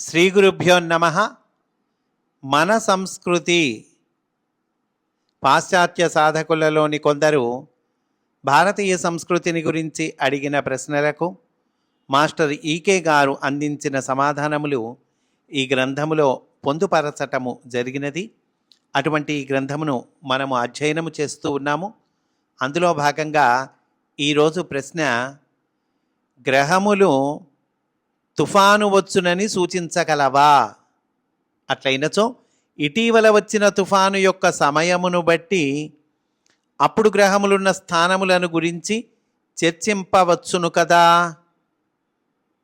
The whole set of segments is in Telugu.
శ్రీ గురుభ్యో నమ. మన సంస్కృతి. పాశ్చాత్య సాధకులలోని కొందరు భారతీయ సంస్కృతిని గురించి అడిగిన ప్రశ్నలకు మాస్టర్ ఈకే గారు అందించిన సమాధానములు ఈ గ్రంథములో పొందుపరచటము జరిగినది. అటువంటి ఈ గ్రంథమును మనము అధ్యయనము చేస్తూ ఉన్నాము. అందులో భాగంగా ఈరోజు ప్రశ్న గ్రహములు తుఫాను వచ్చునని సూచించగలవా? అట్లయినచో ఇటీవల వచ్చిన తుఫాను యొక్క సమయమును బట్టి అప్పుడు గ్రహములున్న స్థానములను గురించి చర్చింపవచ్చును కదా?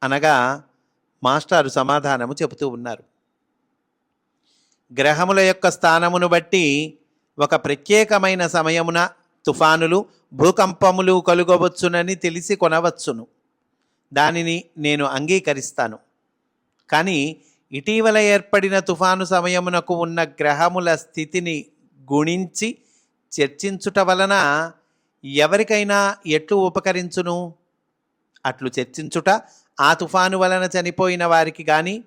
అనగా మాస్టారు సమాధానము చెబుతూ ఉన్నారు. గ్రహముల యొక్క స్థానమును బట్టి ఒక ప్రత్యేకమైన సమయమున తుఫానులు భూకంపములు కలుగవచ్చునని తెలిసి కొనవచ్చును. దానిని నేను అంగీకరిస్తాను. కానీ ఇటీవల ఏర్పడిన తుఫాను సమయమునకు ఉన్న గ్రహముల స్థితిని గుణించి చర్చించుట వలన ఎవరికైనా ఎట్లు ఉపకరించును? అట్లు చర్చించుట ఆ తుఫాను వలన చనిపోయిన వారికి కానీ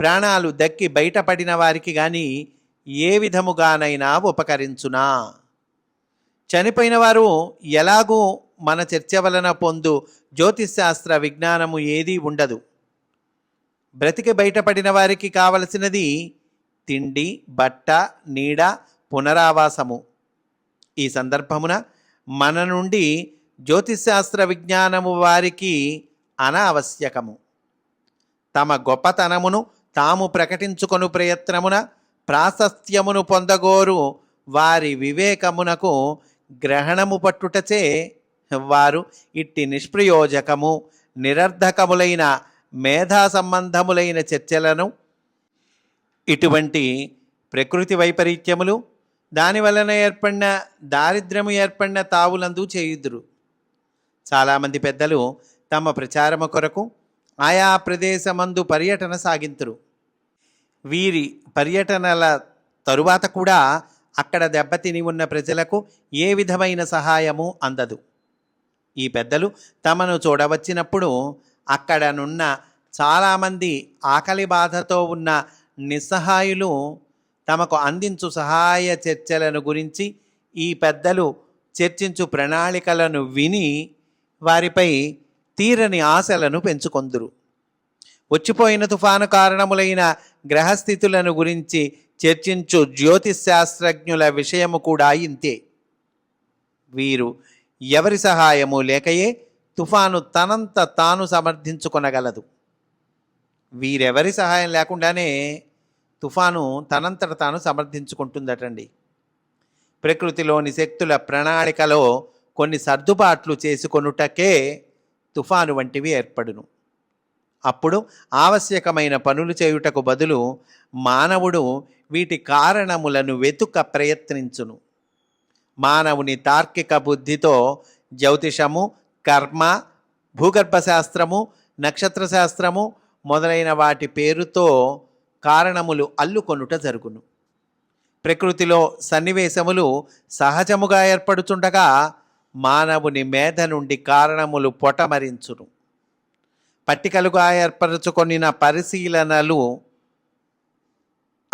ప్రాణాలు దక్కి బయటపడిన వారికి కానీ ఏ విధముగానైనా ఉపకరించునా? చనిపోయిన వారు ఎలాగూ మన చర్చ వలన పొందు జ్యోతిశాస్త్ర విజ్ఞానము ఏదీ ఉండదు. బ్రతికి బయటపడిన వారికి కావలసినది తిండి బట్ట నీడ పునరావాసము. ఈ సందర్భమున మన నుండి జ్యోతిశాస్త్ర విజ్ఞానము వారికి అనావశ్యకము. తమ గొప్పతనమును తాము ప్రకటించుకొను ప్రయత్నమున ప్రాశస్త్యమును పొందగోరు వారి వివేకమునకు గ్రహణము పట్టుటచే వారు ఇట్టి నిష్ప్రయోజకము నిరర్ధకములైన మేధా సంబంధములైన చర్చలను ఇటువంటి ప్రకృతి వైపరీత్యములు దానివలన ఏర్పడిన దారిద్ర్యము ఏర్పడిన తావులందు చేయుదురు. చాలామంది పెద్దలు తమ ప్రచారము కొరకు ఆయా ప్రదేశమందు పర్యటన సాగింతురు. వీరి పర్యటనల తరువాత కూడా అక్కడ దెబ్బతిని ఉన్న ప్రజలకు ఏ విధమైన సహాయము అందదు. ఈ పెద్దలు తమను చూడవచ్చినప్పుడు అక్కడనున్న చాలామంది ఆకలి బాధతో ఉన్న నిస్సహాయులు తమకు అందించు సహాయ చర్చలను గురించి ఈ పెద్దలు చర్చించు ప్రణాళికలను విని వారిపై తీరని ఆశలను పెంచుకొందురు. వచ్చిపోయిన తుఫాను కారణములైన గ్రహస్థితులను గురించి చర్చించు జ్యోతిశాస్త్రజ్ఞుల విషయము కూడా ఇంతే. వీరు ఎవరి సహాయము లేకయే తుఫాను తనంత తాను సమర్థించుకొనగలదు. వీరెవరి సహాయం లేకుండానే తుఫాను తనంతట తాను సమర్థించుకుంటుందటండి. ప్రకృతిలోని శక్తుల ప్రణాళికలో కొన్ని సర్దుబాట్లు చేసుకొనుటకే తుఫాను వంటివి ఏర్పడును. అప్పుడు ఆవశ్యకమైన పనులు చేయుటకు బదులు మానవుడు వీటి కారణములను వెతుక ప్రయత్నించును. మానవుని తార్కిక బుద్ధితో జ్యోతిషము కర్మ భూగర్భ శాస్త్రము నక్షత్ర శాస్త్రము మొదలైన వాటి పేరుతో కారణములు అల్లుకొనుట జరుగును. ప్రకృతిలో సన్నివేశములు సహజముగా ఏర్పడుచుండగా మానవుని మేధ నుండి కారణములు పొటమరించును. పట్టికలుగా ఏర్పరచుకొనిన పరిశీలనలు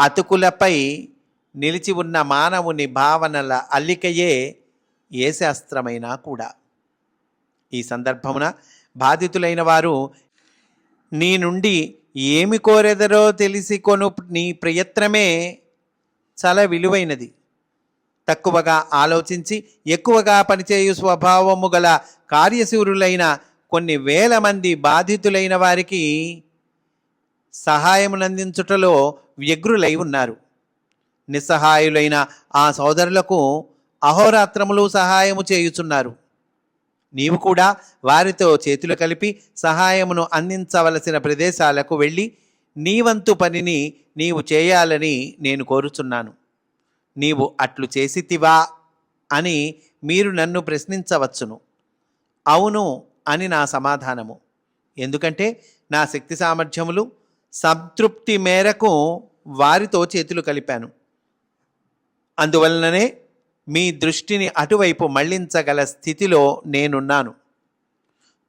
అతుకులపై నిలిచి ఉన్న మానవుని భావనల అల్లికయే ఏ శాస్త్రమైనా కూడా. ఈ సందర్భమున బాధితులైన వారు నీ నుండి ఏమి కోరెదరో తెలిసి కొను నీ ప్రయత్నమే చాలా విలువైనది. తక్కువగా ఆలోచించి ఎక్కువగా పనిచేయు స్వభావము గల కార్యశూరులైన కొన్ని వేల మంది బాధితులైన వారికి సహాయమునందించుటలో వ్యగ్రులై ఉన్నారు. నిస్సహాయులైన ఆ సోదరులకు అహోరాత్రములు సహాయము చేయుచున్నారు. నీవు కూడా వారితో చేతులు కలిపి సహాయమును అందించవలసిన ప్రదేశాలకు వెళ్ళి నీ వంతు పనిని నీవు చేయాలని నేను కోరుచున్నాను. నీవు అట్లు చేసితివా అని మీరు నన్ను ప్రశ్నించవచ్చును. అవును అని నా సమాధానము. ఎందుకంటే నా శక్తి సామర్థ్యములు సంతృప్తి మేరకు వారితో చేతులు కలిపాను. అందువలననే మీ దృష్టిని అటువైపు మళ్ళించగల స్థితిలో నేనున్నాను.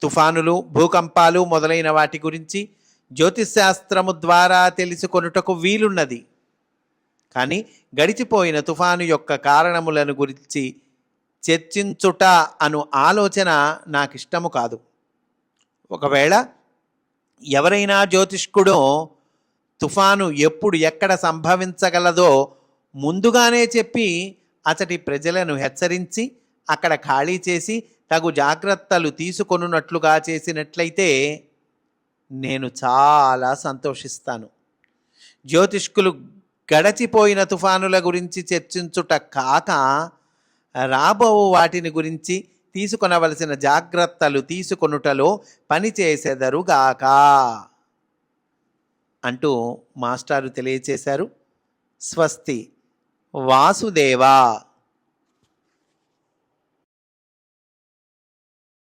తుఫానులు భూకంపాలు మొదలైన వాటి గురించి జ్యోతిశాస్త్రము ద్వారా తెలుసుకొనుటకు వీలున్నది. కానీ గడిచిపోయిన తుఫాను యొక్క కారణములను గురించి చర్చించుట అను ఆలోచన నాకు ఇష్టము కాదు. ఒకవేళ ఎవరైనా జ్యోతిష్కుడు తుఫాను ఎప్పుడు ఎక్కడ సంభవించగలదో ముందుగానే చెప్పి అతడి ప్రజలను హెచ్చరించి అక్కడ ఖాళీ చేసి తగు జాగ్రత్తలు తీసుకొనున్నట్లుగా చేసినట్లయితే నేను చాలా సంతోషిస్తాను. జ్యోతిష్కులు గడచిపోయిన తుఫానుల గురించి చర్చించుట కాక రాబో వాటిని గురించి తీసుకొనవలసిన జాగ్రత్తలు తీసుకొనుటలో పనిచేసెదరుగాక అంటూ మాస్టారు తెలియచేశారు. స్వస్తి. వాసుదేవా